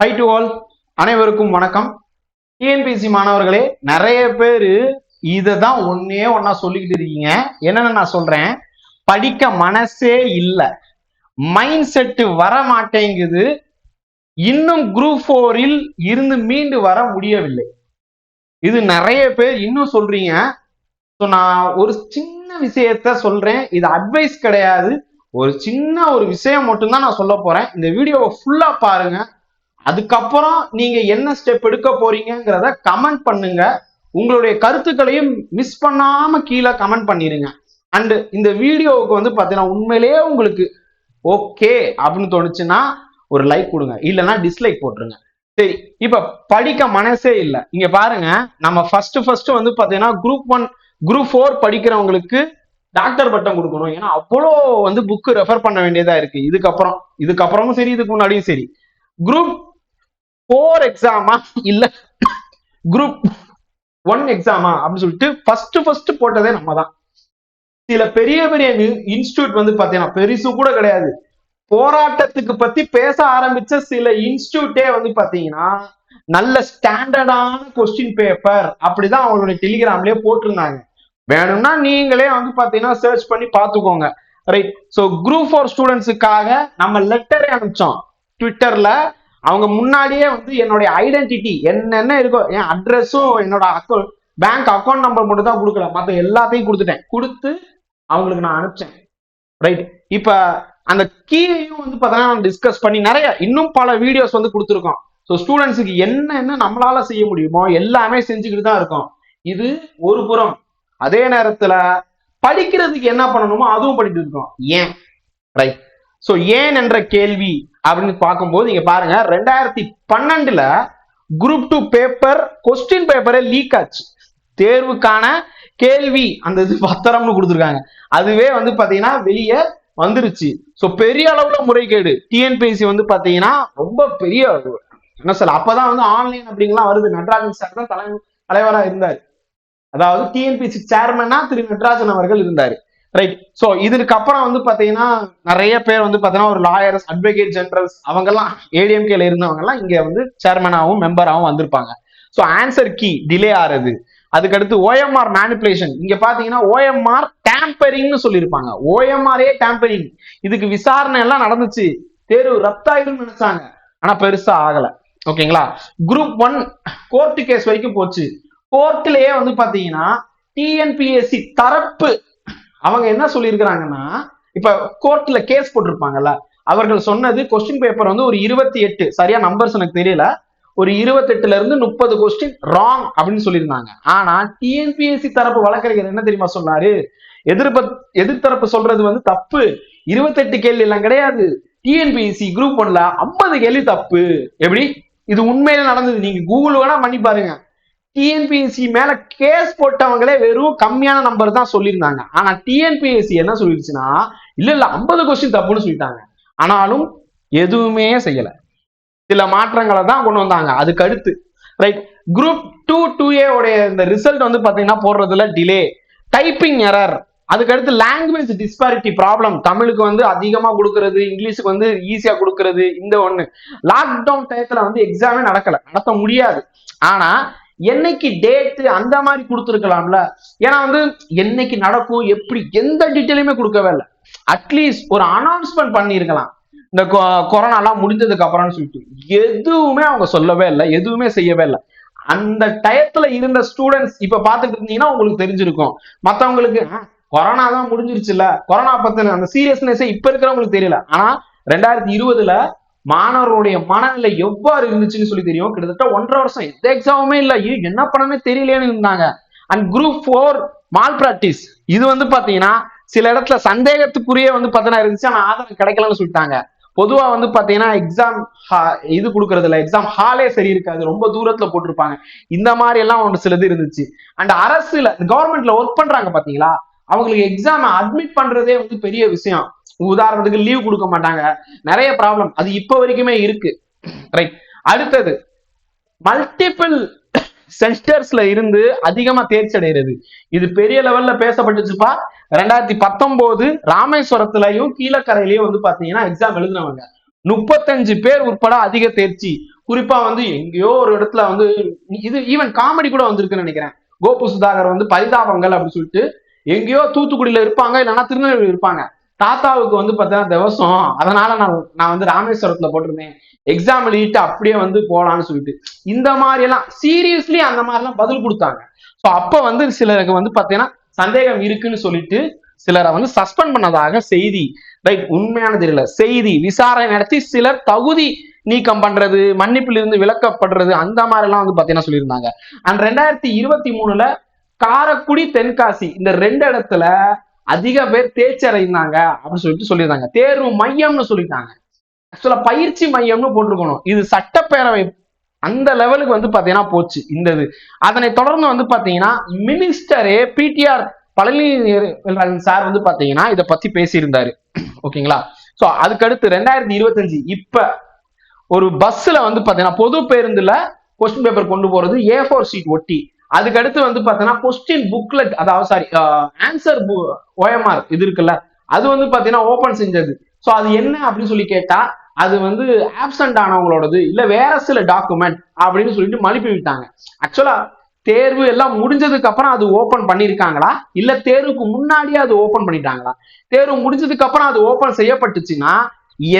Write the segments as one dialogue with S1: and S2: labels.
S1: High to all அனைவருக்கும் வணக்கம். TNPSC மாணவர்களே நிறைய பேர் இதை தான் ஒன்னே ஒன்னா சொல்லிக்கிட்டு இருக்கீங்க. என்னன்னு நான் சொல்றேன். படிக்க மனசே இல்லை. மைண்ட் செட்டு வர மாட்டேங்குது. இன்னும் குரூப் ஃபோரில் இருந்து மீண்டு வர முடியவில்லை. இது நிறைய பேர் இன்னும் சொல்றீங்க. ஸோ நான் ஒரு சின்ன விஷயத்த சொல்றேன். இது அட்வைஸ் கிடையாது. ஒரு சின்ன ஒரு விஷயம் மட்டும்தான் நான் சொல்ல போறேன். இந்த வீடியோவை ஃபுல்லா பாருங்க. அதுக்கப்புறம் நீங்க என்ன ஸ்டெப் எடுக்க போறீங்கிறத கமெண்ட் பண்ணுங்க. உங்களுடைய கருத்துக்களையும் மிஸ் பண்ணாம கீழே கமெண்ட் பண்ணிருங்க. அண்டு இந்த வீடியோவுக்கு வந்து பார்த்தீங்கன்னா உண்மையிலேயே உங்களுக்கு ஓகே அப்படின்னு தோணுச்சுன்னா ஒரு லைக் கொடுங்க. இல்லைன்னா டிஸ்லைக் போட்டுருங்க. சரி இப்ப படிக்க மனசே இல்லை. இங்க பாருங்க நம்ம ஃபர்ஸ்ட் ஃபர்ஸ்ட் வந்து பாத்தீங்கன்னா குரூப் ஒன் குரூப் ஃபோர் படிக்கிறவங்களுக்கு டாக்டர் பட்டம் கொடுக்கணும். ஏன்னா அவ்வளோ வந்து புக்கு ரெஃபர் பண்ண வேண்டியதா இருக்கு. இதுக்கப்புறம் இதுக்கப்புறமும் சரி இதுக்கு முன்னாடியும் சரி. குரூப் ஃபோர் எக்ஸாமா இல்ல. குரூப் ஒன் எக்ஸாமா அப்படின்னு சொல்லிட்டு ஃபர்ஸ்ட் ஃபர்ஸ்ட் போட்டதே நம்ம தான் சில பெரிய பெரிய இன்ஸ்டியூட் வந்து பாத்தீங்கன்னா பெருசு கூட கிடையாது. போராட்டத்துக்கு பத்தி பேச ஆரம்பிச்ச சில இன்ஸ்டியூட்டே வந்து பாத்தீங்கன்னா நல்ல ஸ்டாண்டர்டான கொஸ்டின் பேப்பர் அப்படிதான் அவங்களுடைய டெலிகிராம்லயே போட்டிருந்தாங்க. வேணும்னா நீங்களே வந்து பாத்தீங்கன்னா சர்ச் பண்ணி பார்த்துக்கோங்க. ரைட் ஸோ குரூப் ஃபோர் ஸ்டூடெண்ட்ஸுக்காக நம்ம லெட்டரே அனுப்பிச்சோம். ட்விட்டர்ல அவங்க முன்னாடியே வந்து என்னுடைய ஐடென்டிட்டி என்னென்ன இருக்கோ என் அட்ரஸும் என்னோட அக்கௌண்ட் பேங்க் அக்கௌண்ட் நம்பர் மட்டும் தான் கொடுக்கல. மற்ற எல்லாத்தையும் கொடுத்துட்டேன். கொடுத்து அவங்களுக்கு நான் அனுப்பிச்சேன். ரைட் இப்போ அந்த கீயையும் வந்து பார்த்தீங்கன்னா டிஸ்கஸ் பண்ணி நிறைய இன்னும் பல வீடியோஸ் வந்து கொடுத்துருக்கோம். ஸோ ஸ்டூடெண்ட்ஸுக்கு என்னென்ன நம்மளால செய்ய முடியுமோ எல்லாமே செஞ்சுக்கிட்டு தான் இருக்கோம். இது ஒரு புறம். அதே நேரத்தில் படிக்கிறதுக்கு என்ன பண்ணணுமோ அதுவும் பண்ணிட்டு இருக்கோம். ஏன்? ரைட் ஸோ ஏன் என்ற கேள்வி அப்படின்னு பார்க்கும்போது நீங்க பாருங்க ரெண்டாயிரத்தி பன்னெண்டுல குரூப் டூ பேப்பர் கொஸ்டின் பேப்பரே லீக் ஆச்சு. தேர்வுக்கான கேள்வி அந்த இது பத்திரம்னு கொடுத்துருக்காங்க. அதுவே வந்து பாத்தீங்கன்னா வெளியே வந்துருச்சு. ஸோ பெரிய அளவுல முறைகேடு. டிஎன்பிஎஸ்சி வந்து பாத்தீங்கன்னா ரொம்ப பெரிய என்ன சொல்ல அப்பதான் வந்து ஆன்லைன் அப்படிங்கலாம் வருது. நடராஜன் சார் தான் தலை தலைவராக இருந்தார். அதாவது டிஎன்பிஎஸ்சி சேர்மனா திரு நடராஜன் அவர்கள் இருந்தார். ரைட் ஸோ இதுக்கு அப்புறம் வந்து பாத்தீங்கன்னா நிறைய பேர் வந்து பாத்தீங்கன்னா ஒரு லாயர்ஸ் அட்வொகேட் ஜெனரல்ஸ் அவங்கெல்லாம் ஏடிஎம்கேல இருந்தவங்க எல்லாம் இங்க வந்து சேர்மனாகவும் மெம்பராகவும் வந்திருப்பாங்க. ஸோ ஆன்சர் கீ டிலே ஆறது. அதுக்கடுத்து ஓஎம்ஆர் மேனிப்புலேஷன் இங்க பாத்தீங்கன்னா ஓஎம்ஆர் டேம்பரிங்னு சொல்லியிருப்பாங்க. ஓஎம்ஆரே டேம்பரிங் இதுக்கு விசாரணை எல்லாம் நடந்துச்சு. தேர்வு ரத்தாயிரும் நினைச்சாங்க. ஆனா பெருசா ஆகல. ஓகேங்களா குரூப் ஒன் கோர்ட்டு கேஸ் வரைக்கும் போச்சு. கோர்ட்லயே வந்து பாத்தீங்கன்னா டிஎன்பிஎஸ்சி தரப்பு அவங்க என்ன சொல்லியிருக்கிறாங்கன்னா இப்ப கோர்ட்ல கேஸ் போட்டிருப்பாங்கல்ல அவர்கள் சொன்னது கொஸ்டின் பேப்பர் வந்து ஒரு இருபத்தி எட்டு சரியா நம்பர்ஸ் எனக்கு தெரியல ஒரு இருபத்தெட்டுல இருந்து முப்பது கொஸ்டின் ராங் அப்படின்னு சொல்லியிருந்தாங்க. ஆனா டிஎன்பிஎஸ்சி தரப்பு வழக்கறிஞர் என்ன தெரியுமா சொன்னாரு? எதிர்ப்பு எதிர்த்தரப்பு சொல்றது வந்து தப்பு. இருபத்தெட்டு கேள்வி எல்லாம் கிடையாது. டிஎன்பிஎஸ்சி குரூப் ஒன்ல ஐம்பது கேள்வி தப்பு. எப்படி? இது உண்மையில நடந்தது. நீங்க கூகுள் வேணா பண்ணி பாருங்க டிஎன்பிஎஸ்சி மேல கேஸ் போட்டவங்களே வெறும் கம்மியான நம்பர் தான் சொல்லியிருந்தாங்க. ஆனா டிஎன்பிஎஸ்சி என்ன சொல்லிடுச்சுன்னா இல்ல இல்ல ஐம்பது கொஸ்டின் தப்புன்னு சொல்லிட்டாங்க. ஆனாலும் எதுவுமே செய்யல. சில மாற்றங்களை தான் கொண்டு வந்தாங்க. அதுக்கு அடுத்து right group two two A உடைய இந்த ரிசல்ட் வந்து பாத்தீங்கன்னா போடுறதுல டிலே டைப்பிங் எரர் அதுக்கடுத்து லாங்குவேஜ் டிஸ்பாரிட்டி ப்ராப்ளம் தமிழுக்கு வந்து அதிகமா கொடுக்கறது இங்கிலீஷுக்கு வந்து ஈஸியா கொடுக்கறது இந்த ஒண்ணு. லாக்டவுன் டயத்துல வந்து எக்ஸாமே நடக்கல. நடத்த முடியாது. ஆனா என்னைக்கு டேட்டு அந்த மாதிரி கொடுத்துருக்கலாம்ல? ஏன்னா வந்து என்னைக்கு நடக்கும் எப்படி எந்த டீட்டெயிலுமே கொடுக்கவே இல்லை. அட்லீஸ்ட் ஒரு அனௌன்ஸ்மெண்ட் பண்ணியிருக்கலாம். இந்த கொரோனாலாம் முடிஞ்சதுக்கு அப்புறம்னு சொல்லிட்டு. எதுவுமே அவங்க சொல்லவே இல்லை எதுவுமே செய்யவே இல்லை. அந்த டயத்துல இருந்த ஸ்டூடெண்ட்ஸ் இப்ப பாத்துட்டு இருந்தீங்கன்னா உங்களுக்கு தெரிஞ்சிருக்கும். மத்தவங்களுக்கு கொரோனா தான் முடிஞ்சிருச்சுல்ல. கொரோனா பத்தின அந்த சீரியஸ்னஸே இப்ப இருக்கிறவங்களுக்கு தெரியல. ஆனா ரெண்டாயிரத்தி இருபதுல மாணவர்களுடைய மனநிலை எவ்வாறு இருந்துச்சுன்னு சொல்லி தெரியும். கிட்டத்தட்ட ஒன்றரை வருஷம் எந்த எக்ஸாமுமே இல்ல. என்ன பண்ணனே தெரியலேன்னு இருந்தாங்க. And group four malpractice இது வந்து பாத்தீங்கன்னா சில இடத்துல சந்தேகத்துக்குரிய வந்து பார்த்தீங்கன்னா இருந்துச்சு. ஆனால் ஆதாரம் கிடைக்கலன்னு சொல்லிட்டாங்க. பொதுவா வந்து பாத்தீங்கன்னா எக்ஸாம் இது கொடுக்கறது இல்லை. எக்ஸாம் ஹாலே சரி இருக்காது. ரொம்ப தூரத்துல போட்டிருப்பாங்க. இந்த மாதிரி எல்லாம் ஒன்று சிலது இருந்துச்சு. அண்ட் அரசுல கவர்மெண்ட்ல ஒர்க் பண்றாங்க பாத்தீங்களா? அவங்களுக்கு எக்ஸாம் அட்மிட் பண்றதே வந்து பெரிய விஷயம். உதாரணத்துக்கு லீவ் கொடுக்க மாட்டாங்க. நிறைய ப்ராப்ளம் அது இப்போ வரைக்குமே இருக்கு. ரைட் அடுத்தது மல்டிபிள் சென்டர்ஸ்ல இருந்து அதிகமா தேர்ச்சி அடைகிறது இது பெரிய லெவல்ல பேசப்பட்டுச்சுப்பா. ரெண்டாயிரத்தி பத்தொன்பது ராமேஸ்வரத்துலயும் கீழக்கரையிலயும் வந்து பாத்தீங்கன்னா எக்ஸாம் எழுதினவங்க. முப்பத்தஞ்சு பேர் உட்பட அதிக தேர்ச்சி. குறிப்பா வந்து எங்கேயோ ஒரு இடத்துல வந்து இது ஈவன் காமெடி கூட வந்திருக்குன்னு நினைக்கிறேன். கோபு சுதாகர் வந்து பரிதாபங்கள் அப்படின்னு சொல்லிட்டு எங்கேயோ தூத்துக்குடியில இருப்பாங்க இல்லைன்னா திருநெல்வேலி இருப்பாங்க. தாத்தாவுக்கு வந்து பார்த்தீங்கன்னா திவசம் அதனால நான் நான் வந்து ராமேஸ்வரத்துல போட்டிருந்தேன். எக்ஸாம் எழுதிட்டு அப்படியே வந்து போகலான்னு சொல்லிட்டு. இந்த மாதிரி எல்லாம் சீரியஸ்லி அந்த மாதிரிலாம் பதில் கொடுத்தாங்க. ஸோ அப்போ வந்து சிலருக்கு வந்து பார்த்தீங்கன்னா சந்தேகம் இருக்குன்னு சொல்லிட்டு சிலரை வந்து சஸ்பெண்ட் பண்ணதாக செய்தி. ரைட் உண்மையான தெரியல. செய்தி விசாரணை நடத்தி சிலர் தகுதி நீக்கம் பண்றது மன்னிப்பில் இருந்து விலக்கப்படுறது அந்த மாதிரி எல்லாம் வந்து பார்த்தீங்கன்னா சொல்லியிருந்தாங்க. அண்ட் ரெண்டாயிரத்தி இருபத்தி மூணுல காரக்குடி தென்காசி இந்த ரெண்டு இடத்துல அதிக பேர் தேர்ச்சி அப்படின்னு சொல்லிட்டு சொல்லியிருந்தாங்க. தேர்வு மையம்னு சொல்லிட்டாங்க. ஆக்சுவலா பயிற்சி மையம்னு போட்டிருக்கணும். இது சட்டப்பேரவை அந்த லெவலுக்கு வந்து பாத்தீங்கன்னா போச்சு. இந்த இது. அதனை தொடர்ந்து வந்து பாத்தீங்கன்னா மினிஸ்டரே பிடிஆர் பழனி சார் வந்து பாத்தீங்கன்னா இதை பத்தி பேசியிருந்தாரு. ஓகேங்களா? ஸோ அதுக்கடுத்து ரெண்டாயிரத்தி இருபத்தஞ்சு இப்ப ஒரு பஸ்ல வந்து பாத்தீங்கன்னா பொது பேருந்துல கொஸ்டின் பேப்பர் கொண்டு போறது ஏ ஃபோர் சீட் ஒட்டி. அதுக்கடுத்து வந்து பாத்தீங்கன்னா கொஸ்டின் புக்லெட் அதாவது சாரி ஆன்சர் ஓஎம்ஆர் இது இருக்குல்ல அது வந்து பாத்தீங்கன்னா ஓபன் செஞ்சது. ஸோ அது என்ன அப்படின்னு சொல்லி கேட்டா அது வந்து ஆப்சண்ட் ஆனவங்களோடது இல்ல வேற சில டாக்குமெண்ட் அப்படின்னு சொல்லிட்டு மனுப்பி விட்டாங்க. ஆக்சுவலா தேர்வு எல்லாம் முடிஞ்சதுக்கு அப்புறம் அது ஓபன் பண்ணிருக்காங்களா? இல்ல தேர்வுக்கு முன்னாடியே அது ஓபன் பண்ணிட்டாங்களா? தேர்வு முடிஞ்சதுக்கு அப்புறம் அது ஓபன் செய்யப்பட்டுச்சுன்னா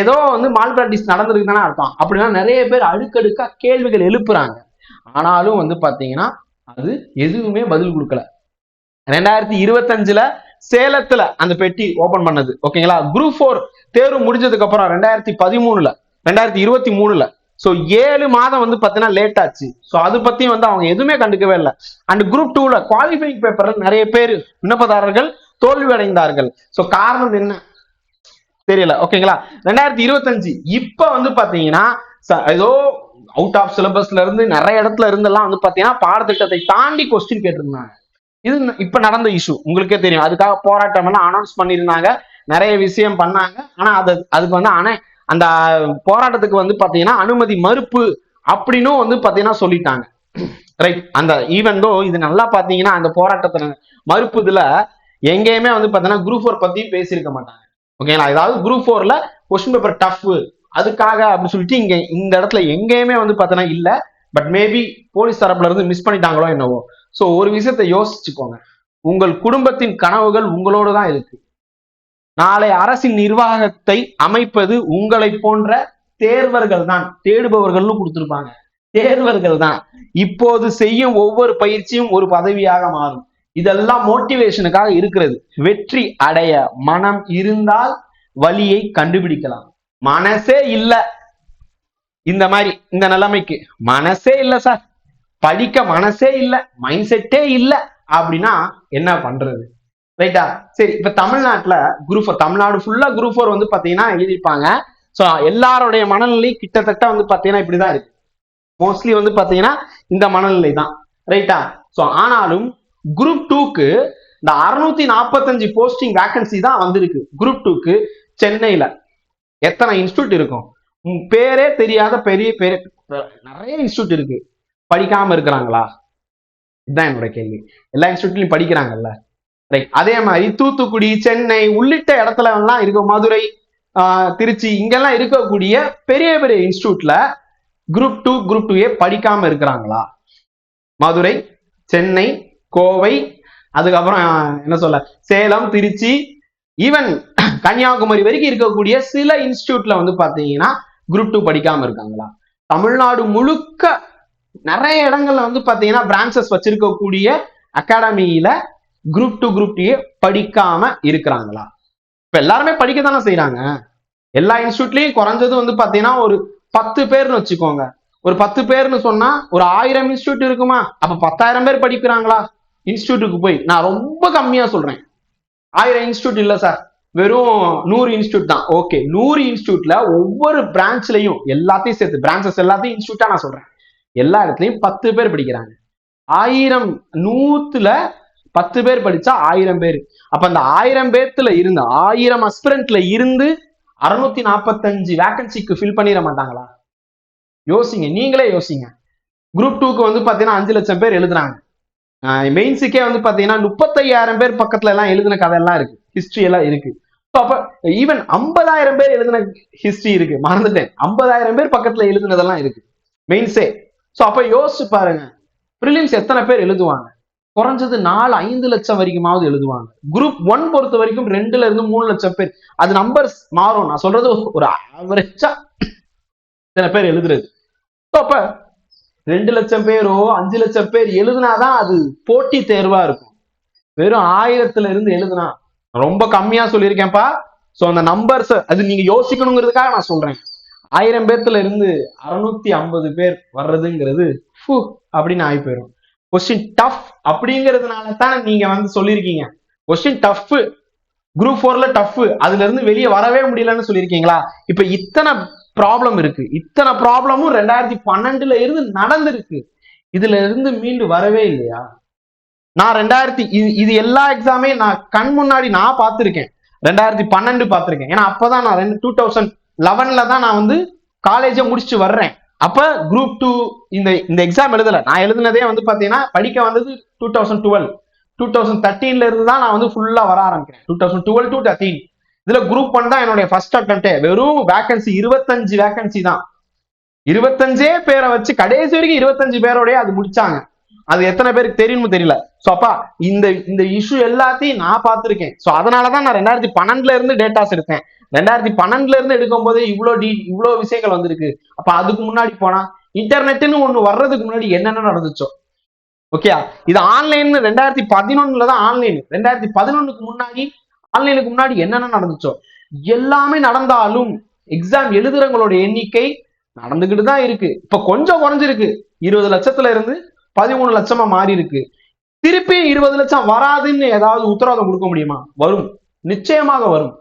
S1: ஏதோ வந்து மால் பிராக்டிஸ் நடந்திருக்குதானே அர்த்தம். அப்படின்னா நிறைய பேர் அடுக்கடுக்கா கேள்விகள் எழுப்புறாங்க. ஆனாலும் வந்து பாத்தீங்கன்னா அது எதுவுமே பதில் கொடுக்கல. ரெண்டாயிரத்தி இருபத்தஞ்சுல சேலத்துல அந்த பெட்டி ஓபன் பண்ணது. ஓகேங்களா குரூப் ஃபோர் தேர்வு முடிஞ்சதுக்கு அப்புறம் ரெண்டாயிரத்தி பதிமூணுல ரெண்டாயிரத்தி இருபத்தி மூணுல. ஸோ ஏழு மாதம் வந்து பார்த்தீங்கன்னா லேட் ஆச்சு. ஸோ அது பத்தி வந்து அவங்க எதுவுமே கண்டுக்கவே இல்லை. அண்ட் குரூப் டூல குவாலிஃபைங் பேப்பர்ல நிறைய பேர் விண்ணப்பதாரர்கள் தோல்வி அடைந்தார்கள் ஸோ காரணம் என்ன? தெரியல. ஓகேங்களா ரெண்டாயிரத்தி இருபத்தஞ்சு. இப்ப வந்து பாத்தீங்கன்னா ஏதோ அவுட் ஆஃப் சிலபஸ்ல இருந்து நிறைய இடத்துல இருந்தெல்லாம் வந்து பாத்தீங்கன்னா பாடத்திட்டத்தை தாண்டி கொஸ்டின் கேட்டிருந்தாங்க. இது இப்ப நடந்த இஷ்யூ உங்களுக்கே தெரியும். அதுக்காக போராட்டம் எல்லாம் அனௌன்ஸ் பண்ணியிருந்தாங்க. நிறைய விஷயம் பண்ணாங்க. ஆனா அது அதுக்கு வந்து ஆனா அந்த போராட்டத்துக்கு வந்து பாத்தீங்கன்னா அனுமதி மறுப்பு அப்படின்னும் வந்து பாத்தீங்கன்னா சொல்லிட்டாங்க. ரைட் அந்த ஈவன் தோ இது நல்லா பாத்தீங்கன்னா அந்த போராட்டத்துல மறுப்பு இதுல எங்கேயுமே வந்து பாத்தீங்கன்னா குரூப் ஃபோர் பத்தியும் பேசியிருக்க மாட்டாங்க. ஓகேங்களா ஏதாவது குரூப் ஃபோர்ல கொஸ்டின் பேப்பர் டஃப் அதுக்காக அப்படின்னு சொல்லிட்டு இங்க இந்த இடத்துல எங்கேயுமே வந்து பார்த்தோன்னா இல்லை. பட் மேபி போலீஸ் தரப்புல இருந்து மிஸ் பண்ணிட்டாங்களோ என்னவோ. ஸோ ஒரு விஷயத்த யோசிச்சுக்கோங்க. உங்கள் குடும்பத்தின் கனவுகள் உங்களோடு தான் இருக்கு. நாளை அரசின் நிர்வாகத்தை அமைப்பது உங்களை போன்ற தேர்வர்கள் தான். தேடுபவர்கள்னு கொடுத்துருப்பாங்க. தேர்வர்கள் தான். இப்போது செய்யும் ஒவ்வொரு பயிற்சியும் ஒரு பதவியாக மாறும். இதெல்லாம் மோட்டிவேஷனுக்காக இருக்கிறது. வெற்றி அடைய மனம் இருந்தால் வழியை கண்டுபிடிக்கலாம். மனசே இல்ல. இந்த மாதிரி இந்த நிலைமைக்கு. மனசே இல்ல சார் படிக்க மனசே இல்ல மைண்ட் செட்டே இல்ல அப்படின்னா என்ன பண்றது? ரைட்டா சரி இப்ப தமிழ்நாட்டுல குரூப் ஃபோர் தமிழ்நாடு ஃபுல்லா குரூப் ஃபோர் வந்து பாத்தீங்கன்னா எழுதிப்பாங்க ஸோ எல்லாருடைய மனநிலை கிட்டத்தட்ட வந்து பாத்தீங்கன்னா இப்படிதான் இருக்கு. மோஸ்ட்லி வந்து பாத்தீங்கன்னா இந்த மனநிலை தான். ரைட்டா ஸோ ஆனாலும் குரூப் டூக்கு இந்த அறுநூத்தி நாற்பத்தஞ்சு போஸ்டிங் வேகன்சி தான் வந்திருக்கு. குரூப் டூக்கு சென்னையில. எத்தனை இன்ஸ்டியூட் இருக்கும்? பேரே தெரியாத பெரிய பெரிய நிறைய இன்ஸ்டியூட் இருக்கு. படிக்காம இருக்கிறாங்களா? இதுதான் என்னோட கேள்வி. எல்லா இன்ஸ்டியூட்லயும் படிக்கிறாங்கல்ல? ரைட் அதே மாதிரி தூத்துக்குடி சென்னை உள்ளிட்ட இடத்துல எல்லாம் இருக்க மதுரை திருச்சி இங்கெல்லாம் இருக்கக்கூடிய பெரிய பெரிய இன்ஸ்டியூட்ல group two group two A படிக்காம இருக்கிறாங்களா? மதுரை சென்னை கோவை அதுக்கப்புறம் என்ன சொல்ல? சேலம் திருச்சி ஈவன் கன்னியாகுமரி வரைக்கும் இருக்கக்கூடிய சில இன்ஸ்டியூட்ல வந்து பாத்தீங்கன்னா குரூப் டூ படிக்காம இருக்காங்களா? தமிழ்நாடு முழுக்க நிறைய இடங்கள்ல வந்து பாத்தீங்கன்னா பிரான்சஸ் வச்சிருக்கக்கூடிய அகாடமியில குரூப் டூ குரூப் டூ படிக்காம இருக்கிறாங்களா? இப்ப எல்லாருமே படிக்க தானே செய்யறாங்க எல்லா இன்ஸ்டியூட்லயும் குறைஞ்சது வந்து பாத்தீங்கன்னா ஒரு பத்து பேர்னு வச்சுக்கோங்க. ஒரு பத்து பேர்னு சொன்னா ஒரு ஆயிரம் இன்ஸ்டியூட் இருக்குமா? அப்ப பத்தாயிரம் பேர் படிக்கிறாங்களா? இன்ஸ்டியூட்டுக்கு போய் நான் ரொம்ப கம்மியா சொல்றேன். ஆயிரம் இன்ஸ்டியூட் இல்ல சார். வெறும் நூறு இன்ஸ்டியூட் தான். ஓகே நூறு இன்ஸ்டியூட்ல ஒவ்வொரு பிரான்ச்லயும் எல்லாத்தையும் சேர்த்து பிரான்சஸ் எல்லாத்தையும் இன்ஸ்டியூட்டா நான் சொல்றேன். எல்லா இடத்துலயும் பத்து பேர் படிக்கிறாங்க. ஆயிரம் நூத்துல பத்து பேர் படிச்சா ஆயிரம் பேர். அப்ப அந்த ஆயிரம் பேர்த்துல இருந்து ஆயிரம் அஸ்பிரண்ட்ல இருந்து அறுநூத்தி நாற்பத்தஞ்சு வேகன்சிக்கு ஃபில் பண்ணிட மாட்டாங்களா? யோசிங்க நீங்களே யோசிங்க. குரூப் டூக்கு வந்து பாத்தீங்கன்னா அஞ்சு லட்சம் பேர் எழுதுறாங்க. மெயின்ஸுக்கே வந்து பாத்தீங்கன்னா முப்பத்தையாயிரம் பேர் பக்கத்துல எல்லாம் எழுதின கதையெல்லாம் இருக்கு. ஹிஸ்டரி எல்லாம் இருக்கு. அப்ப ஈவன் ஐம்பதாயிரம் பேர் எழுதின ஹிஸ்டரி இருக்கு. மறந்துட்டேன். ஐம்பதாயிரம் பேர் பக்கத்துல எழுதுனதெல்லாம் இருக்கு. மெயின்ஸே ஸோ அப்ப யோசிச்சு பாருங்க. ப்ரிலிம்ஸ் எத்தனை பேர் எழுதுவாங்க? குறைஞ்சது நாலு ஐந்து லட்சம் வரைக்குமாவது எழுதுவாங்க. குரூப் ஒன் பொறுத்த வரைக்கும் ரெண்டுல இருந்து மூணு லட்சம் பேர். அது நம்பர்ஸ் மாறும். நான் சொல்றது ஒரு ஆவரேஜா இத்தனை பேர் எழுதுறது. அப்ப ரெண்டு லட்சம் பேரோ அஞ்சு லட்சம் பேர் எழுதுனாதான் அது போட்டி தேர்வா இருக்கும். வெறும் ஆயிரத்துல இருந்து எழுதுனா ரொம்ப கம்மியா சொல்லியிருக்கேன்ப்பா. சோ அந்த நம்பர்ஸ் அது நீங்க யோசிக்கணுங்கிறதுக்காக நான் சொல்றேன். ஆயிரம் பேர்த்துல இருந்து அறுநூத்தி ஐம்பது பேர் வர்றதுங்கிறது ஃபு அப்படின்னு ஆகி போயிடும் கொஸ்டின் டஃப் அப்படிங்கிறதுனால தான் நீங்க வந்து சொல்லியிருக்கீங்க. கொஸ்டின் டஃப் குரூப் ஃபோர்ல டஃப் அதுல இருந்து வெளியே வரவே முடியலன்னு சொல்லியிருக்கீங்களா? இப்ப இத்தனை ப்ராப்ளம் இருக்கு. இத்தனை ப்ராப்ளமும் ரெண்டாயிரத்தி பன்னெண்டுல இருந்து நடந்திருக்கு. இதுல இருந்து மீண்டு வரவே இல்லையா? நான் ரெண்டாயிரத்தி இது இது எல்லா எக்ஸாமே நான் கண் முன்னாடி நான் பார்த்திருக்கேன். ரெண்டாயிரத்தி பன்னெண்டு பார்த்திருக்கேன். ஏன்னா அப்பதான் நான் ரெண்டு டூ தௌசண்ட் லெவன்ல தான் நான் வந்து காலேஜை முடிச்சுட்டு வர்றேன். அப்ப குரூப் டூ இந்த இந்த எக்ஸாம் எழுதல. நான் எழுதுனதே வந்து பாத்தீங்கன்னா படிக்க வந்தது two thousand twelve two thousand தேர்ட்டீன்ல இருந்து தான் நான் வந்து ஃபுல்லா வர ஆரம்பிக்கிறேன். Two thousand twelve to thirteen இதுல குரூப் ஒன் தான் என்னுடைய ஃபர்ஸ்ட் அட்டம்ப்டே வெறும் வேகன்சி இருபத்தஞ்சு வேகன்சி தான். இருபத்தஞ்சே பேரை வச்சு கடைசி வரைக்கும் இருபத்தஞ்சு பேரோடய அது முடிச்சாங்க. அது எத்தனை பேருக்கு தெரியும்னு தெரியல. ஸோ அப்பா இந்த இந்த இஷ்யூ எல்லாத்தையும் நான் பார்த்துருக்கேன். ஸோ அதனால தான் நான் ரெண்டாயிரத்தி பன்னெண்டுல இருந்து டேட்டாஸ் எடுத்தேன். ரெண்டாயிரத்தி பன்னெண்டுல இருந்து எடுக்கும் போதே இவ்வளோ டி இவ்வளோ விஷயங்கள் வந்திருக்கு. அப்போ அதுக்கு முன்னாடி போனா இன்டர்நெட்னு ஒன்று வர்றதுக்கு முன்னாடி என்னென்ன நடந்துச்சோ. ஓகே இது ஆன்லைன் ரெண்டாயிரத்தி பதினொன்னுல தான் ஆன்லைன் ரெண்டாயிரத்தி பதினொன்னுக்கு முன்னாடி ஆன்லைனுக்கு முன்னாடி என்னென்ன நடந்துச்சோ. எல்லாமே நடந்தாலும் எக்ஸாம் எழுதுறவங்களோட எண்ணிக்கை நடந்துகிட்டு தான் இருக்கு. இப்ப கொஞ்சம் குறைஞ்சிருக்கு. இருபது லட்சத்துல இருந்து பதிமூணு லட்சமா மாறி இருக்கு. திருப்பி இருபது லட்சம் வராதுன்னு ஏதாவது உத்தரவாதம் கொடுக்க முடியுமா? வரும். நிச்சயமாக வரும்.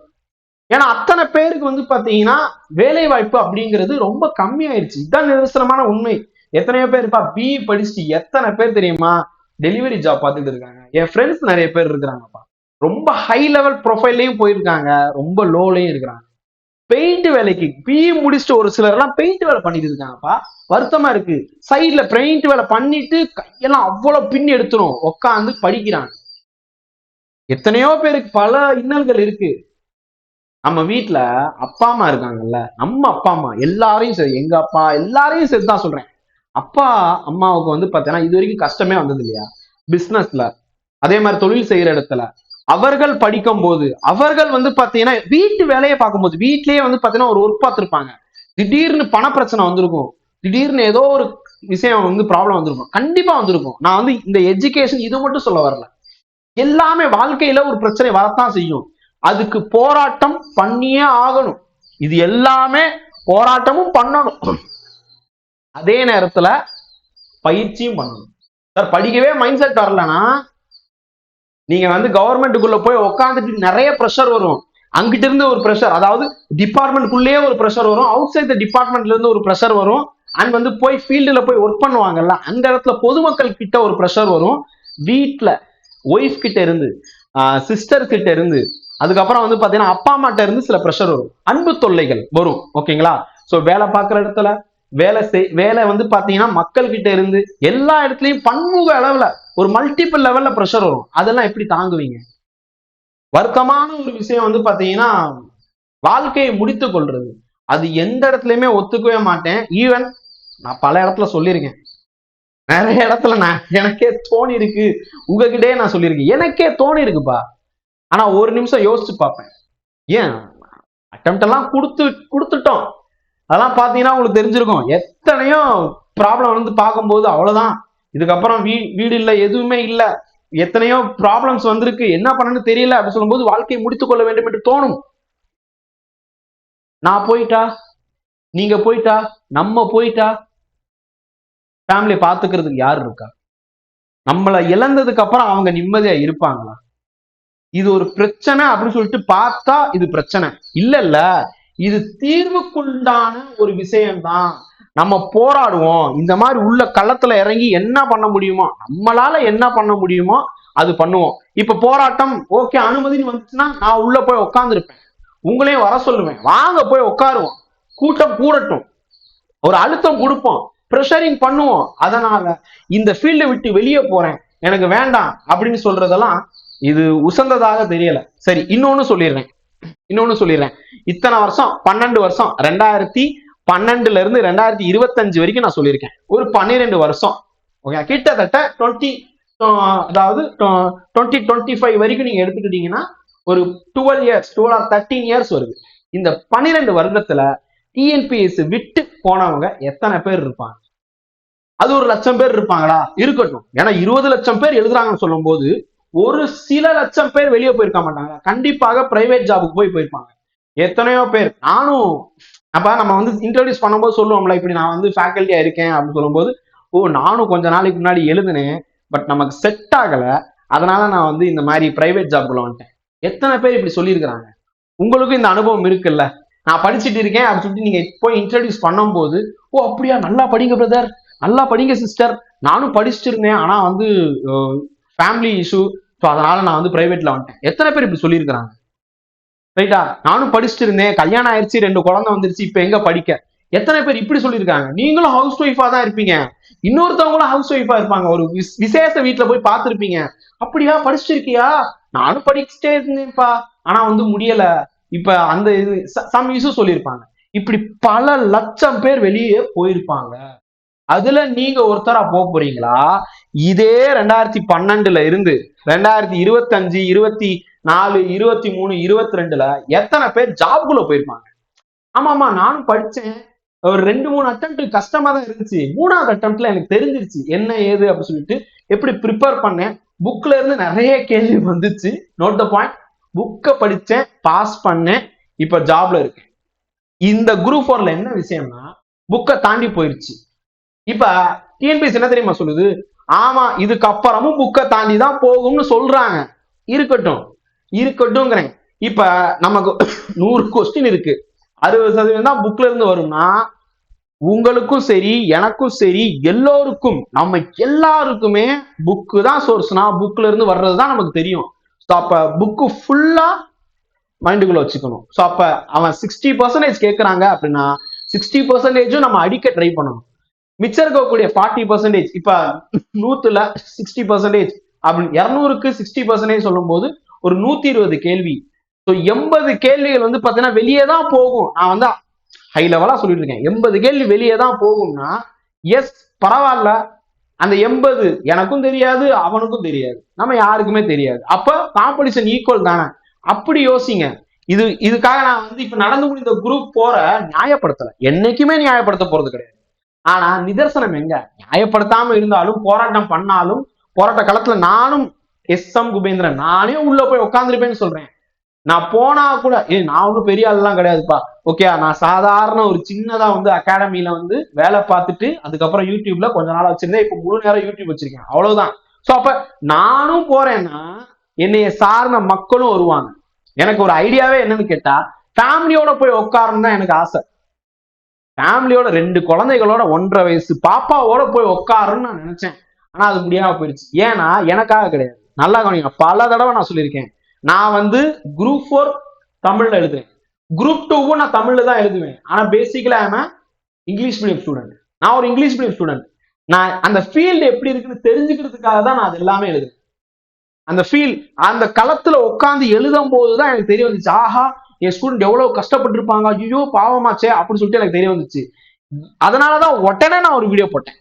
S1: ஏன்னா அத்தனை பேருக்கு வந்து பாத்தீங்கன்னா வேலை வாய்ப்பு அப்படிங்கிறது ரொம்ப கம்மியாயிருச்சு. இதுதான் நிதர்சனமான உண்மை. எத்தனையோ பேர் இருப்பா பிஇ படிச்சுட்டு எத்தனை பேர் தெரியுமா? டெலிவரி ஜாப் பார்த்துட்டு இருக்காங்க. என் ஃப்ரெண்ட்ஸ் நிறைய பேர் இருக்கிறாங்கப்பா. ரொம்ப ஹை லெவல் ப்ரொஃபைல்லையும் போயிருக்காங்க. ரொம்ப லோலையும் இருக்கிறாங்க. பெயிண்ட் வேலைக்கு பிஇ முடிச்சுட்டு ஒரு சிலர் எல்லாம் பெயிண்ட் வேலை பண்ணிட்டு இருக்காங்கப்பா. வருத்தமா இருக்கு. சைட்ல பெயிண்ட் வேலை பண்ணிட்டு கையெல்லாம் அவ்வளவு பின் எடுத்துரும். உட்காந்து படிக்கிறாங்க. எத்தனையோ பேருக்கு பல இன்னல்கள் இருக்கு. நம்ம வீட்டுல அப்பா அம்மா இருக்காங்கல்ல. நம்ம அப்பா அம்மா எல்லாரையும் சரி எங்க அப்பா எல்லாரையும் சரி தான் சொல்றேன். அப்பா அம்மாவுக்கு வந்து பாத்தீங்கன்னா இது வரைக்கும் கஷ்டமே வந்தது இல்லையா பிசினஸ்ல அதே மாதிரி தொழில் செய்யற இடத்துல. அவர்கள் படிக்கும் போது அவர்கள் வந்து பாத்தீங்கன்னா வீட்டு வேலையை பார்க்கும்போது வீட்லயே வந்து பாத்தீங்கன்னா ஒரு ஒர்க் பார்த்துருப்பாங்க. திடீர்னு பண பிரச்சனை வந்திருக்கும். திடீர்னு ஏதோ ஒரு விஷயம் வந்து ப்ராப்ளம் வந்திருக்கும். கண்டிப்பா வந்திருக்கும். நான் வந்து இந்த எஜுகேஷன் இது மட்டும் சொல்ல வரல. எல்லாமே வாழ்க்கையில ஒரு பிரச்சனை வரத்தான் செய்யும். அதுக்கு போராட்டம் பண்ணியே ஆகணும். இது எல்லாமே போராட்டமும் பண்ணணும். அதே நேரத்துல பயிற்சியும் பண்ணணும். சார் படிக்கவே மைண்ட் செட் வரலன்னா நீங்க வந்து கவர்மெண்ட்டுக்குள்ள போய் உட்காந்துட்டு நிறைய ப்ரெஷர் வரும். அங்கிட்ட இருந்து ஒரு ப்ரெஷர் அதாவது டிபார்ட்மெண்ட்குள்ளேயே ஒரு ப்ரெஷர் வரும். அவுட் சைட் டிபார்ட்மெண்ட்ல இருந்து ஒரு ப்ரெஷர் வரும். அண்ட் வந்து போய் ஃபீல்டுல போய் ஒர்க் பண்ணுவாங்கல்ல அந்த இடத்துல பொதுமக்கள் கிட்ட ஒரு ப்ரெஷர் வரும். வீட்டில் ஒய்ஃப் கிட்ட இருந்து சிஸ்டர் கிட்ட இருந்து அதுக்கப்புறம் வந்து பார்த்தீங்கன்னா அப்பா அம்மாட்ட இருந்து சில ப்ரெஷர் வரும். அன்பு தொல்லைகள் வரும் ஓகேங்களா? ஸோ வேலை பார்க்குற இடத்துல வேலை செய் வேலை வந்து பார்த்தீங்கன்னா மக்கள் கிட்ட இருந்து எல்லா இடத்துலையும் பன்முக அளவில் ஒரு மல்டிபிள் லெவல்ல ப்ரெஷர் வரும். அதெல்லாம் எப்படி தாங்குவீங்க? வருத்தமான ஒரு விஷயம் வந்து பாத்தீங்கன்னா வாழ்க்கையை முடித்து கொள்றது. அது எந்த இடத்துலயுமே ஒத்துக்கவே மாட்டேன். ஈவன் நான் பல இடத்துல சொல்லியிருக்கேன். நிறைய இடத்துல நான் எனக்கே தோணி இருக்கு உங்ககிட்டயே நான் சொல்லியிருக்கேன். எனக்கே தோணி இருக்குப்பா ஆனா ஒரு நிமிஷம் யோசிச்சு பார்ப்பேன். ஏன்? அட்டம் எல்லாம் கொடுத்து கொடுத்துட்டோம். அதெல்லாம் பாத்தீங்கன்னா உங்களுக்கு தெரிஞ்சிருக்கும். எத்தனையோ ப்ராப்ளம் வந்து பார்க்கும்போது அவ்வளவுதான். இதுக்கப்புறம் வீ வீடு இல்லை எதுவுமே இல்லை. எத்தனையோ ப்ராப்ளம்ஸ் வந்திருக்கு. என்ன பண்ணனு தெரியல அப்படி சொல்லும்போது வாழ்க்கையை முடித்துக் கொள்ள வேண்டும் என்று தோணும். நான் போயிட்டா? நீங்க போயிட்டா? நம்ம போயிட்டா? ஃபேமிலியை பார்த்துக்கிறதுக்கு யார் இருக்கா? நம்மளை இழந்ததுக்கு அப்புறம் அவங்க நிம்மதியா இருப்பாங்களா? இது ஒரு பிரச்சனை அப்படின்னு சொல்லிட்டு பார்த்தா இது பிரச்சனை. இல்ல இல்ல இது தீர்வுக்குண்டான ஒரு விஷயம்தான். நம்ம போராடுவோம். இந்த மாதிரி உள்ள களத்துல இறங்கி என்ன பண்ண முடியுமோ நம்மளால என்ன பண்ண முடியுமோ அது பண்ணுவோம். இப்ப போராட்டம் ஓகே அனுமதின்னு வந்துச்சுன்னா நான் உள்ள போய் உட்காந்துருப்பேன் உங்களையும் வர சொல்லுவேன். வாங்க போய் உட்காருவோம் கூட்டம் கூடட்டும். ஒரு அழுத்தம் கொடுப்போம். ப்ரெஷரிங் பண்ணுவோம். அதனால இந்த ஃபீல்டை விட்டு வெளியே போறேன். எனக்கு வேண்டாம் அப்படின்னு சொல்றதெல்லாம் இது உசந்ததாக தெரியல. சரி இன்னொன்னு சொல்லிடுறேன். இன்னொன்னு சொல்லிடுறேன். இத்தனை வருஷம் பன்னெண்டு வருஷம் ரெண்டாயிரத்தி பன்னெண்டுல இருந்து ரெண்டாயிரத்தி இருபத்தஞ்சு வரைக்கும் நான் சொல்லியிருக்கேன். ஒரு பன்னிரெண்டு வருஷம். ஓகே கிட்டத்தட்ட டுவெண்ட்டி அதாவது டுவெண்ட்டி டுவெண்ட்டி ஃபைவ் வரைக்கும் நீங்க எடுத்துக்கிட்டீங்கன்னா ஒரு twelve years twelve or thirteen years வருது. இந்த பன்னிரெண்டு வருடத்துல டிஎன்பிஎஸ் விட்டு போனவங்க எத்தனை பேர் இருப்பாங்க? அது ஒரு லட்சம் பேர் இருப்பாங்களா? இருக்கட்டும். ஏன்னா இருபது லட்சம் பேர் எழுதுறாங்கன்னு சொல்லும்போது ஒரு சில லட்சம் பேர் வெளியே போயிருக்க மாட்டாங்க. கண்டிப்பாக பிரைவேட் ஜாபுக்கு போய் போயிருப்பாங்க. எத்தனையோ பேர். நானும் அப்ப நம்ம வந்து இன்ட்ரடியூஸ் பண்ணும்போது சொல்லுவோம்ல இப்படி நான் வந்து ஃபேக்கல்ட்டியா இருக்கேன் அப்படின்னு சொல்லும்போது ஓ நானும் கொஞ்ச நாளைக்கு முன்னாடி எழுதுனேன் பட் நமக்கு செட் ஆகல. அதனால நான் வந்து இந்த மாதிரி பிரைவேட் ஜாப்குள்ள வந்துட்டேன். எத்தனை பேர் இப்படி சொல்லியிருக்கிறாங்க? உங்களுக்கும் இந்த அனுபவம் இருக்குல்ல? நான் படிச்சுட்டு இருக்கேன் அப்படின்னு சொல்லிட்டு நீங்க போய் இன்ட்ரடியூஸ் பண்ணும்போது ஓ அப்படியா? நல்லா படிங்க பிரதர் நல்லா படிங்க சிஸ்டர் நானும் படிச்சுட்டு இருந்தேன். ஆனா வந்து ஃபேமிலி இஷ்யூ ஸோ அதனால நான் வந்து பிரைவேட்ல வந்துட்டேன். எத்தனை பேர் இப்படி சொல்லியிருக்கிறாங்க? ரைட்டா நானும் படிச்சுட்டு இருந்தேன் கல்யாணம் ஆயிடுச்சு ரெண்டு குழந்தை வந்துருச்சு இப்ப எங்க படிக்க? எத்தனை பேர் இப்படி சொல்லியிருக்காங்க? நீங்களும் ஹவுஸ் ஒய்ஃபா தான் இருப்பீங்க. இன்னொருத்தவங்களும் ஹவுஸ் ஒய்ஃபா இருப்பாங்க. ஒரு விசேஷ வீட்டுல போய் பார்த்துருப்பீங்க. அப்படியா? படிச்சிருக்கியா? நானும் படிச்சுட்டே இருந்தேன்ப்பா. ஆனா வந்து முடியல. இப்ப அந்த இது சம் இஷ்யூ சொல்லியிருப்பாங்க. இப்படி பல லட்சம் பேர் வெளியே போயிருப்பாங்க. அதுல நீங்க ஒருத்தரா போக போறீங்களா? இதே ரெண்டாயிரத்தி பன்னெண்டுல இருந்து ரெண்டாயிரத்தி இருபத்தி அஞ்சு இருபத்தி நாலு இருபத்தி மூணு இருபத்தி ரெண்டுல எத்தனை பேர் ஜாப்குள்ள போயிருப்பாங்க? ஆமா ஆமா நானும் படிச்சேன். ஒரு ரெண்டு மூணு அட்டம் கஷ்டமா தான் இருந்துச்சு. மூணாவது அட்டம்ப்ட்ல எனக்கு தெரிஞ்சிருச்சு. என்ன ஏது அப்படின்னு சொல்லிட்டு எப்படி ப்ரிப்பேர் பண்ணேன். புக்ல இருந்து நிறைய கேள்வி வந்துச்சு. நோட் த பாயிண்ட் புக்கை படிச்சேன் பாஸ் பண்ணேன். இப்ப ஜாப்ல இருக்கேன். இந்த குரூப் ஃபோர்ல என்ன விஷயம்னா புக்கை தாண்டி போயிருச்சு. இப்ப டிஎன்பிஎஸ் என்ன தெரியுமா சொல்லுது? ஆமா இதுக்கப்புறமும் புக்கை தாண்டி தான் போகும்னு சொல்றாங்க. இருக்கட்டும். இருக்கட்டும்ங்கிறேன். இப்ப நமக்கு நூறு கொஸ்டின் இருக்கு. அறுபது சதவீதம் தான் புக்ல இருந்து வரும்னா உங்களுக்கும் சரி எனக்கும் சரி எல்லோருக்கும் நம்ம எல்லாருக்குமே புக்கு தான் சோர்ஸ்னா புக்ல இருந்து வர்றது தான் நமக்கு தெரியும். ஸோ அப்ப புக்கு ஃபுல்லா மைண்டுக்குள்ள வச்சுக்கணும். ஸோ அப்ப அவன் சிக்ஸ்டி பர்சன்டேஜ் கேட்கறாங்க அப்படின்னா சிக்ஸ்டி பர்சன்டேஜும் நம்ம அடிக்க ட்ரை பண்ணணும். மிச்சம் இருக்கக்கூடிய ஃபார்ட்டி பர்சன்டேஜ் இப்ப நூத்துல சிக்ஸ்டி பர்சன்டேஜ் அப்படின்னு இரநூறுக்கு சிக்ஸ்டி பர்சன்டேஜ் சொல்லும்போது ஒரு நூத்தி இருபது கேள்வி. ஸோ எண்பது கேள்விகள் வந்து பார்த்தீங்கன்னா வெளியே தான் போகும். நான் வந்து ஹை லெவலா சொல்லிட்டு இருக்கேன். எண்பது கேள்வி வெளியே தான் போகும்னா எஸ் பரவாயில்ல. அந்த எண்பது எனக்கும் தெரியாது அவனுக்கும் தெரியாது. நம்ம யாருக்குமே தெரியாது. அப்ப காம்படிஷன் ஈக்குவல் தானே? அப்படி யோசிங்க. இது இதுக்காக நான் வந்து இப்ப நடந்து முடிந்த குரூப் போற நியாயப்படுத்தல. என்னைக்குமே நியாயப்படுத்த போறது கிடையாது. ஆனா நிதர்சனம் எங்க? நியாயப்படுத்தாம இருந்தாலும் போராட்டம் பண்ணாலும் போராட்ட காலத்துல நானும் எஸ் எம் குபேந்திரன் நானே உள்ள போய் உட்காந்துருப்பேன்னு சொல்றேன். நான் போனா கூட ஏ நான் ஒன்றும் பெரிய ஆள்லாம் கிடையாதுப்பா. ஓகே நான் சாதாரண ஒரு சின்னதா வந்து அகாடமியில வந்து வேலை பார்த்துட்டு அதுக்கப்புறம் யூடியூப்ல கொஞ்ச நாள் வச்சிருந்தேன். இப்போ முழு நேரம் யூடியூப் வச்சிருக்கேன். அவ்வளவுதான். ஸோ அப்ப நானும் போறேன்னா என்னைய சார்ந்த மக்களும் வருவாங்க. எனக்கு ஒரு ஐடியாவே என்னன்னு கேட்டா ஃபேமிலியோட போய் உட்காரணும் தான் எனக்கு ஆசை. ஃபேமிலியோட ரெண்டு குழந்தைகளோட ஒன்றரை வயசு பாப்பாவோட போய் உட்காருன்னு நான் நினைச்சேன். ஆனா அது முடியாம போயிடுச்சு ஏன்னா எனக்காக கிடையாது. நல்லா கவனிங்க. பல தடவை நான் சொல்லியிருக்கேன். நான் வந்து குரூப் ஃபோர் தமிழ்ல எழுதுவேன். குரூப் டூவும் நான் தமிழ்ல தான் எழுதுவேன். ஆனா பேசிக்கலா ஆம இங்கிலீஷ் மீடியம் ஸ்டூடெண்ட் நான் ஒரு இங்கிலீஷ் மீடியம் ஸ்டூடெண்ட் நான் அந்த ஃபீல்டு எப்படி இருக்குன்னு தெரிஞ்சுக்கிறதுக்காக தான் நான் அது எல்லாமே எழுதுவேன். அந்த ஃபீல் அந்த களத்துல உட்காந்து எழுதும் போதுதான் எனக்கு தெரிய வந்துச்சு. ஆஹா என் ஸ்டூடெண்ட் எவ்வளவு கஷ்டப்பட்டிருப்பாங்க. ஐயோ பாவமாச்சே அப்படின்னு சொல்லிட்டு எனக்கு தெரிய வந்துச்சு. அதனாலதான் உடனே நான் ஒரு வீடியோ போட்டேன்.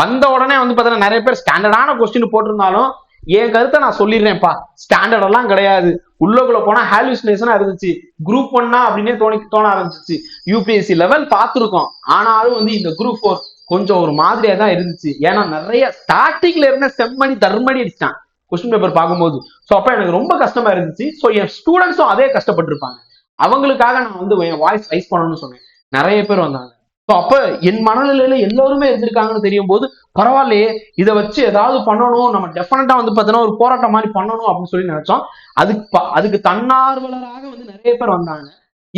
S1: வந்த உடனே வந்து பார்த்தீங்கன்னா நிறைய பேர் ஸ்டாண்டர்டான கொஸ்டின் போட்டிருந்தாலும் என் கருத்தை நான் சொல்லிடுறேன்ப்பா. ஸ்டாண்டர்ட் எல்லாம் கிடையாது. உள்ளக்குள்ள போனா ஹாலுசினேஷனா இருந்துச்சு. குரூப் ஒன்னா அப்படின்னே தோணி தோண ஆரம்பிச்சிச்சு. யூபிஎஸ்சி லெவல் பார்த்துருக்கோம். ஆனாலும் வந்து இந்த குரூப் ஃபோர் கொஞ்சம் ஒரு மாதிரியா தான் இருந்துச்சு. ஏன்னா நிறைய ஸ்டார்டிங்ல இருந்த செம்மணி தர்மணி அடிச்சிட்டான். கொஸ்டின் பேப்பர் பார்க்கும்போது. ஸோ அப்ப எனக்கு ரொம்ப கஷ்டமா இருந்துச்சு. ஸோ என் ஸ்டூடெண்ட்ஸும் அதே கஷ்டப்பட்டிருப்பாங்க. அவங்களுக்காக நான் வந்து என் வாய்ஸ் ரைஸ் பண்ணணும்னு சொன்னேன். நிறைய பேர் வந்தாங்க. அப்ப என் மனநிலையில எல்லோருமே இருந்திருக்காங்கன்னு தெரியும் போது பரவாயில்லையே இதை வச்சு ஏதாவது பண்ணணும் நம்ம டெஃபினட்டா வந்து பார்த்தீங்கன்னா ஒரு போராட்டம் மாதிரி பண்ணணும் அப்படின்னு சொல்லி நினைச்சோம். அதுக்கு அதுக்கு தன்னார்வலராக வந்து நிறைய பேர் வந்தாங்க.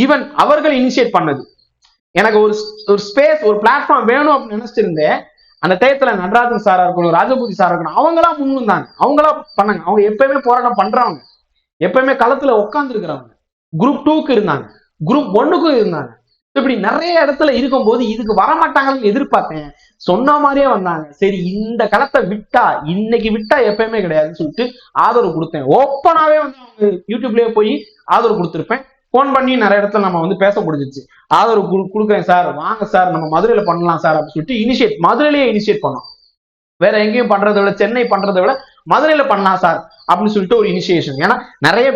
S1: ஈவன் அவர்கள் இனிஷியேட் பண்ணது. எனக்கு ஒரு ஒரு ஸ்பேஸ் ஒரு பிளாட்ஃபார்ம் வேணும் அப்படின்னு நினைச்சிருந்தேன் அந்த டயத்துல நடராஜன் சாரா இருக்கணும் ராஜபூதி சாரா இருக்கணும் அவங்களா முன் வந்தாங்க அவங்களா பண்ணாங்க. அவங்க எப்பயுமே போராட்டம் பண்றவங்க. எப்பயுமே களத்துல உட்காந்துருக்கிறவங்க குரூப் டூக்கு இருந்தாங்க. குரூப் ஒன்னுக்கும் இருந்தாங்க. இப்படி நிறைய இடத்துல இருக்கும்போது இதுக்கு வரமாட்டாங்கன்னு எதிர்பார்த்தேன். சொன்ன மாதிரியே வந்தாங்க. சரி இந்த களத்தை விட்டா இன்னைக்கு விட்டா எப்பயுமே கிடையாதுன்னு சொல்லிட்டு ஆதரவு கொடுத்தேன். ஓப்பனாவே வந்து அவங்க யூடியூப்லயே போய் ஆதரவு கொடுத்துருப்பேன். ஃபோன் பண்ணி நிறைய இடத்துல நம்ம வந்து பேச முடிஞ்சிச்சு. ஆதரவு குடு- கொடுக்குறேன் சார். வாங்க சார் நம்ம மதுரையில பண்ணலாம் சார் அப்படின்னு சொல்லிட்டு இனிஷியேட் மதுரையிலேயே இனிஷியேட் பண்ணோம். வேற எங்கேயும் பண்றதை விட சென்னை பண்றதை விட மதுரையில பண்ணலாம் சார் அப்படின்னு சொல்லிட்டு ஒரு இனிஷியேஷன் ஏன்னா நிறைய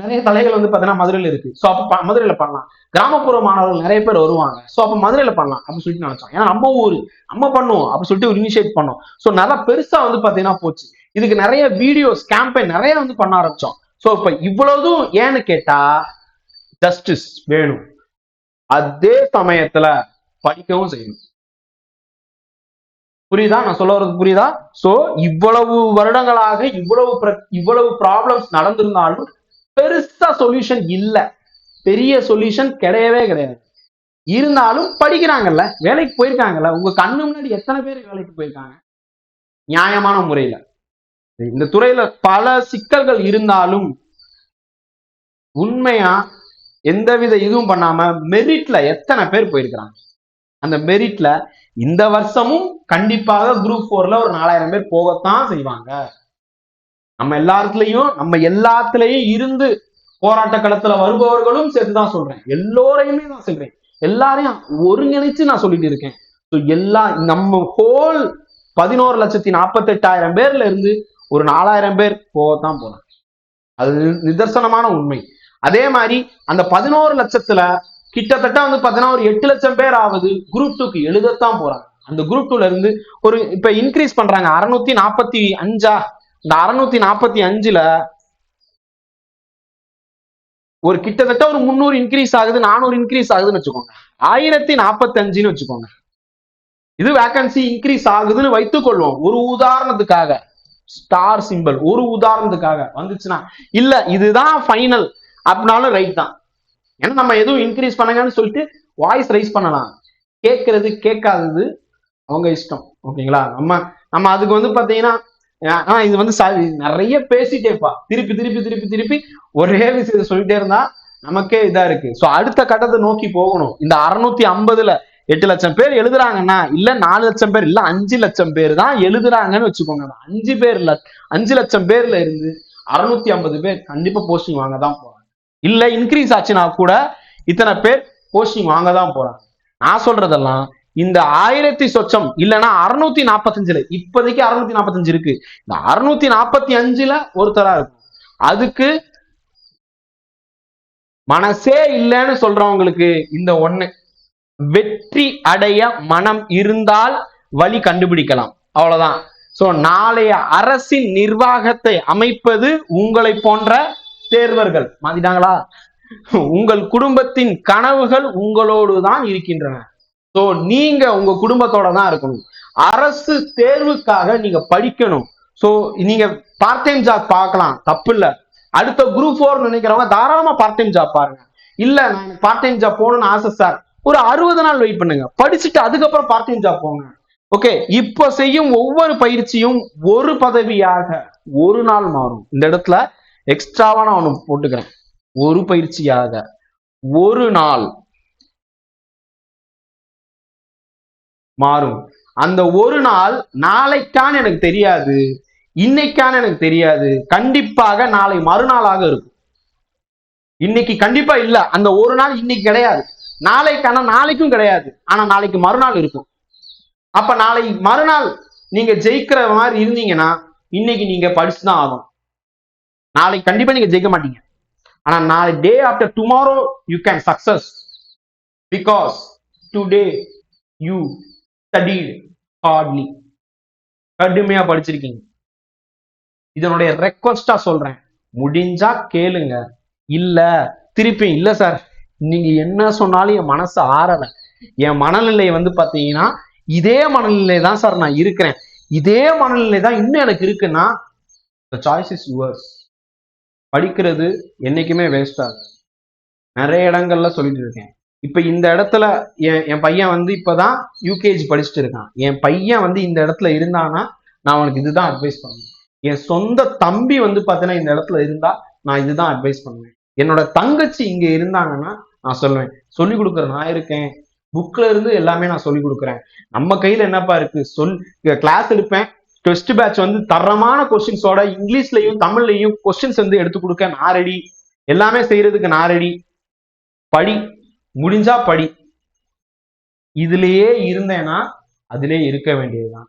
S1: நிறைய தலைகள் வந்து பாத்தீங்கன்னா மதுரையில இருக்கு. ஸோ அப்ப மதுரையில பண்ணலாம். கிராமப்புற மாணவர்கள் நிறைய பேர் வருவாங்க. ஸோ அப்ப மதுரையில பண்ணலாம் அப்படின்னு சொல்லிட்டு நினைச்சோம் ஏன்னா நம்ம ஊரு நம்ம பண்ணுவோம் அப்படின்னு சொல்லிட்டு ஒரு இனிஷியேட் பண்ணோம். ஸோ நல்லா பெருசா வந்து பாத்தீங்கன்னா போச்சு. இதுக்கு நிறைய வீடியோஸ் கேம்பெயின் நிறைய வந்து பண்ண ஆரம்பிச்சோம். ஸோ இப்ப இவ்வளவுதும் ஏன்னு கேட்டா ஜஸ்டிஸ் வேணும். அதே சமயத்துல படிக்கவும் செய்யணும். புரியுதா? நான் சொல்ல வர்றது புரியுதா? சோ இவ்வளவு வருடங்களாக இவ்வளவு பிர- இவ்வளவு ப்ராப்ளம்ஸ் நடந்திருந்தாலும் பெருசா சொல்யூஷன் இல்ல. பெரிய சொல்யூஷன் கிடையவே கிடையாது. இருந்தாலும் படிக்கிறாங்கல்ல வேலைக்கு போயிருக்காங்கல்ல உங்க கண்ணு முன்னாடி எத்தனை பேர் வேலைக்கு போயிருக்காங்க? நியாயமான முறையில. இந்த துறையில பல சிக்கல்கள் இருந்தாலும் உண்மையா எந்தவித இதுவும் பண்ணாம மெரிட்ல எத்தனை பேர் போயிருக்கிறாங்க? அந்த மெரிட்ல இந்த வருஷமும் கண்டிப்பாக குரூப் போர்ல ஒரு நாலாயிரம் பேர் போகத்தான் செய்வாங்க. நம்ம எல்லாத்துலயும் நம்ம எல்லாத்துலயும் இருந்து போராட்ட களத்துல வருபவர்களும் சேர்த்துதான் சொல்றேன். எல்லோரையுமே நான் சொல்றேன். எல்லாரையும் ஒருங்கிணைச்சு நான் சொல்லிட்டு இருக்கேன். எல்லா நம்ம ஹோல் பதினோரு லட்சத்தி நாற்பத்தி எட்டாயிரம் பேர்ல இருந்து ஒரு நாலாயிரம் பேர் போகத்தான் போறாங்க. அது நிதர்சனமான உண்மை. அதே மாதிரி அந்த பதினோரு லட்சத்துல கிட்டத்தட்ட வந்து பாத்தீங்கன்னா ஒரு எட்டு லட்சம் பேர் ஆகுது குரூப் டூக்கு எழுதத்தான் போறாங்க. அந்த குரூப் டூல இருந்து ஒரு இப்ப இன்க்ரீஸ் பண்றாங்க. அறுநூத்தி நாற்பத்தி அஞ்சா? இந்த அறுநூத்தி நாற்பத்தி அஞ்சுல ஒரு கிட்டத்தட்ட ஒரு முந்நூறு இன்க்ரீஸ் ஆகுது நானூறு இன்க்ரீஸ் ஆகுதுன்னு வச்சுக்கோங்க. ஆயிரத்தி நாற்பத்தி அஞ்சுன்னு வச்சுக்கோங்க. இது வேகன்சி இன்க்ரீஸ் ஆகுதுன்னு வைத்துக் கொள்வோம். ஒரு உதாரணத்துக்காக ஸ்டார் சிம்பிள் ஒரு உதாரணத்துக்காக வந்துச்சுன்னா இல்ல இதுதான் ஃபைனல் அப்படின்னாலும் ரைட் தான். ஏன்னா நம்ம எதுவும் இன்க்ரீஸ் பண்ணுங்கன்னு சொல்லிட்டு வாய்ஸ் ரைஸ் பண்ணலாம். கேட்கறது கேட்காதது அவங்க இஷ்டம். ஓகேங்களா? நம்ம நம்ம அதுக்கு வந்து பாத்தீங்கன்னா ஆனா இது வந்து நிறைய பேசிட்டேப்பா திருப்பி திருப்பி திருப்பி திருப்பி ஒரே விஷயத்த சொல்லிட்டே இருந்தா நமக்கே இதா இருக்கு. ஸோ அடுத்த கட்டத்தை நோக்கி போகணும். இந்த அறுநூத்தி ஐம்பதுல எட்டு லட்சம் பேர் எழுதுறாங்கன்னா இல்ல நாலு லட்சம் பேர் இல்ல அஞ்சு லட்சம் பேர் தான் எழுதுறாங்கன்னு வச்சுக்கோங்க. அஞ்சு பேர்ல அஞ்சு லட்சம் பேர்ல இருந்து அறுநூத்தி ஐம்பது பேர் கண்டிப்பா போஸ்டிங் வாங்க தான் போறாங்க. இல்ல இன்க்ரீஸ் ஆச்சுன்னா கூட இத்தனை பேர் போஸ்டிங் வாங்க தான் போறாங்க. நான் சொல்றதெல்லாம் இந்த ஆயிரத்தி சொச்சம் இல்லைன்னா அறுநூத்தி நாற்பத்தஞ்சுல இப்போதைக்கு அறுநூத்தி நாற்பத்தஞ்சு இருக்கு. இந்த அறுநூத்தி நாற்பத்தி அஞ்சுல ஒருத்தரா இருக்கும். அதுக்கு மனசே இல்லைன்னு சொல்றவங்களுக்கு இந்த ஒண்ணு. வெற்றி அடைய மனம் இருந்தால் வழி கண்டுபிடிக்கலாம். அவ்வளவுதான். சோ நாளைய அரசின் நிர்வாகத்தை அமைப்பது உங்களை போன்ற தேர்வர்கள் மாத்திட்டாங்களா? உங்கள் குடும்பத்தின் கனவுகள் உங்களோடு தான் இருக்கின்றன. சோ நீங்க உங்க குடும்பத்தோட தான் இருக்கணும். அரசு தேர்வுக்காக நீங்க படிக்கணும். சோ நீங்க பார்ட் டைம் ஜாப் பார்க்கலாம். தப்பு இல்ல அடுத்த குரூப் ஃபோர் நினைக்கிறவங்க தாராளமா பார்ட் டைம் ஜாப் பாருங்க. இல்ல நான் பார்ட் டைம் ஜாப் போகணும்னு ஆசை சார் ஒரு அறுபது நாள் வெயிட் பண்ணுங்க. படிச்சுட்டு அதுக்கப்புறம் பார்ட் டைம் ஜாப் போங்க. ஓகே இப்போ செய்யும் ஒவ்வொரு பயிற்சியும் ஒரு பதவியாக ஒரு நாள் மாறும். இந்த இடத்துல எக்ஸ்ட்ராவா நான் ஒன்று போட்டுக்கிறேன். ஒரு பயிற்சியாக ஒரு நாள் மாறும். அந்த ஒரு நாள் நாளைக்கான எனக்கு தெரியாது இன்னைக்கான எனக்கு தெரியாது கண்டிப்பாக நாளை மறுநாளாக இருக்கும். இன்னைக்கு கண்டிப்பா இல்ல அந்த ஒரு நாள் இன்னைக்கு கிடையாது. நாளைக்கான நாளைக்கும் கிடையாது ஆனா நாளைக்கு மறுநாள் இருக்கும். அப்ப நாளை மறுநாள் நீங்க ஜெயிக்கிற மாதிரி இருந்தீங்கன்னா இன்னைக்கு நீங்க படிச்சுதான் ஆகும் நாளைக்கு கண்டிப்பா நீங்க ஜெயிக்க மாட்டீங்க. ஆனா நாளை day after tomorrow you can success because today you study hardly கடுமையா படிச்சிருக்கீங்க. இதனுடைய ரெக்வஸ்டா சொல்றேன். முடிஞ்சா கேளுங்க. இல்ல திருப்பி இல்ல சார் நீங்க என்ன சொன்னாலும் என் மனசு ஆறல. என் மனநிலை வந்து பாத்தீங்கன்னா இதே மனநிலை தான் சார் நான் இருக்கிறேன். இதே மனநிலை தான் இன்னும் எனக்கு இருக்குன்னா சாய்ஸ் இஸ் யுவர்ஸ் படிக்கிறது என்றைக்குமே வேஸ்ட் ஆகும் நிறைய இடங்கள்ல சொல்லிட்டு இருக்கேன். இப்போ இந்த இடத்துல என் என் பையன் வந்து இப்போதான் யூகேஜி படிச்சுட்டு இருக்கான். என் பையன் வந்து இந்த இடத்துல இருந்தானா நான் அவனுக்கு இதுதான் அட்வைஸ் பண்ணுவேன். என் சொந்த தம்பி வந்து பார்த்தீங்கன்னா இந்த இடத்துல இருந்தா நான் இதுதான் அட்வைஸ் பண்ணுவேன். என்னோட தங்கச்சி இங்க இருந்தாங்கன்னா நான் சொல்லுவேன் சொல்லி கொடுக்குற நான் இருக்கேன். புக்ல இருந்து எல்லாமே நான் சொல்லி கொடுக்குறேன். நம்ம கையில என்னப்பா இருக்கு? சொல் கிளாஸ் எடுப்பேன். டெஸ்ட் பேட்ச் வந்து தரமான கொஸ்டின்ஸோட இங்கிலீஷ்லயும் தமிழ்லையும் கொஸ்டின்ஸ் வந்து எடுத்து கொடுக்க நான் ரெடி எல்லாமே செய்யறதுக்கு நான் ரெடி படி முடிஞ்சா படி. இதுலயே இருந்தேன்னா அதிலே இருக்க வேண்டியதுதான்.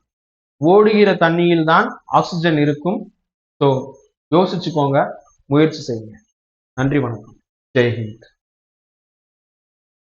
S1: ஓடுகிற தண்ணியில் தான் ஆக்சிஜன் இருக்கும். ஸோ யோசிச்சுக்கோங்க முயற்சி செய்யுங்க. நன்றி வணக்கம். ஜெய்ஹிந்த்